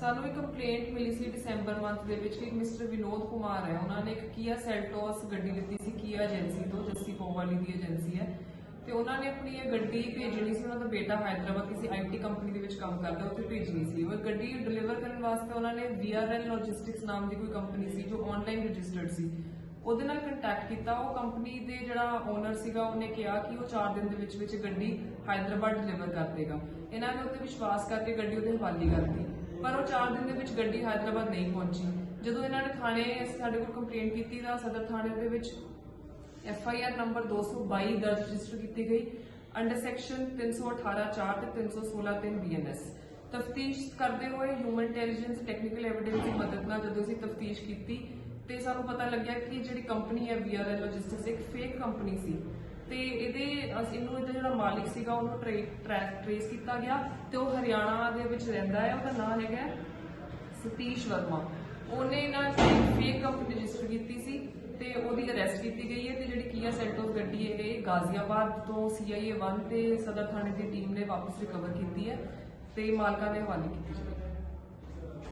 ਸਾਨੂੰ ਇੱਕ ਕੰਪਲੇਂਟ ਮਿਲੀ ਸੀ ਦਸੰਬਰ ਮੰਥ ਦੇ ਵਿੱਚ ਕਿ ਮਿਸਟਰ ਵਿਨੋਦ ਕੁਮਾਰ ਹੈ। ਉਹਨਾਂ ਨੇ ਇੱਕ ਕੀਆ ਸੈਲਟੋਸ ਗੱਡੀ ਲਿੱਤੀ ਸੀ ਕੀਆ ਏਜੰਸੀ ਤੋਂ, ਜੱਸੀ ਪੋਵਾਲੀ ਦੀ ਏਜੰਸੀ ਹੈ। ਤੇ ਉਹਨਾਂ ਨੇ ਆਪਣੀ ਇਹ ਗੱਡੀ ਭੇਜਣੀ ਸੀ, ਉਹਨਾਂ ਦਾ ਬੇਟਾ ਹੈਦਰਾਬਾਦ ਕਿਸੇ ਆਈਟੀ ਕੰਪਨੀ ਦੇ ਵਿੱਚ ਕੰਮ ਕਰਦਾ, ਉੱਥੇ ਭੇਜਣੀ ਸੀ। ਉਹ ਗੱਡੀ ਡਿਲੀਵਰ ਕਰਨ ਵਾਸਤੇ ਉਹਨਾਂ ਨੇ VRL ਲੌਜਿਸਟਿਕਸ ਨਾਮ ਦੀ ਕੋਈ ਕੰਪਨੀ ਸੀ, ਜੋ ਆਨਲਾਈਨ ਰਜਿਸਟਰਡ ਸੀ। ਉਹਦੇ ਨਾਲ ਕੰਟੈਕਟ ਕੀਤਾ। ਉਹ ਕੰਪਨੀ ਦੇ ਜਿਹੜਾ ਓਨਰ ਸੀਗਾ, ਉਹਨੇ ਕਿਹਾ ਕਿ ਉਹ 4 ਦਿਨ ਦੇ ਵਿੱਚ ਵਿੱਚ ਗੱਡੀ ਹੈਦਰਾਬਾਦ ਡਿਲੀਵਰ ਕਰ ਦੇਗਾ। ਇਹਨਾਂ ਨੇ ਉੱਤੇ ਵਿਸ਼ਵਾਸ ਕਰਕੇ ਗੱਡੀ ਉਹਦੇ ਹਵਾਲੇ ਕਰਤੀ ਪਰ ਉਹ 4 ਦਿਨ ਦੇ ਵਿੱਚ ਗੱਡੀ ਹੈਦਰਾਬਾਦ ਨਹੀਂ ਪਹੁੰਚੀ। ਜਦੋਂ ਇਹਨਾਂ ਨੇ ਥਾਣੇ ਸਾਡੇ ਕੋਲ ਕੰਪਲੇਂਟ ਕੀਤੀ ਤਾਂ ਸਦਰ ਥਾਣੇ ਦੇ ਵਿੱਚ ਐਫ ਆਈ ਆਰ ਨੰਬਰ 222 ਦਰਜ ਰਜਿਸਟਰ ਕੀਤੀ ਗਈ ਅੰਡਰ ਸੈਕਸ਼ਨ 318 4 ਤੇ 316 3 ਬੀਐਨਐਸ ਤਫਤੀਸ਼ ਕਰਦੇ ਹੋਏ ਹਿਊਮਨ ਇੰਟੈਲੀਜੈਂਸ ਟੈਕਨੀਕਲ ਐਵੀਡੈਂਸ ਦੀ ਮਦਦ ਨਾਲ ਜਦੋਂ ਅਸੀਂ ਤਫਤੀਸ਼ ਕੀਤੀ ਤੇ ਸਾਨੂੰ ਪਤਾ ਲੱਗਿਆ ਕਿ ਜਿਹੜੀ ਕੰਪਨੀ ਹੈ ਵੀਆਰਐਲ ਲੌਜਿਸਟਿਕਸ ਇੱਕ ਫੇਕ ਕੰਪਨੀ ਸੀ। ਤੇ ਇਹਦੇ ਇਹਨੂੰ ਇਹਦਾ ਜਿਹੜਾ ਮਾਲਿਕ ਸੀਗਾ, ਉਹਨੂੰ ਟ੍ਰੇਸ ਕੀਤਾ ਗਿਆ ਤੇ ਉਹ ਹਰਿਆਣਾ ਦੇ ਵਿੱਚ ਰਹਿੰਦਾ ਹੈ। ਉਹਦਾ ਨਾਮ ਹੈਗਾ ਸਤੀਸ਼ ਵਰਮਾ। ਉਹਨੇ ਨਾ ਫੇਕ ਕੰਪਨੀ ਰਜਿਸਟਰ ਕੀਤੀ ਸੀ ਤੇ ਉਹਦੀ ਅਰੈਸਟ ਕੀਤੀ ਗਈ ਹੈ ਤੇ ਜਿਹੜੀ ਕੀਆ ਸੈਲਟੋਸ ਗੱਡੀ ਹੈ, ਇਹ ਗਾਜ਼ੀਆਬਾਦ ਤੋਂ ਸੀਆਈਏ 1 ਤੇ ਸਦਰ ਥਾਣੇ ਦੀ ਟੀਮ ਨੇ ਵਾਪਸ ਰਿਕਵਰ ਕੀਤੀ ਹੈ ਤੇ ਮਾਲਕਾਂ ਦੇ ਹਵਾਲੇ ਕੀਤੀ ਜਾਵੇਗੀ।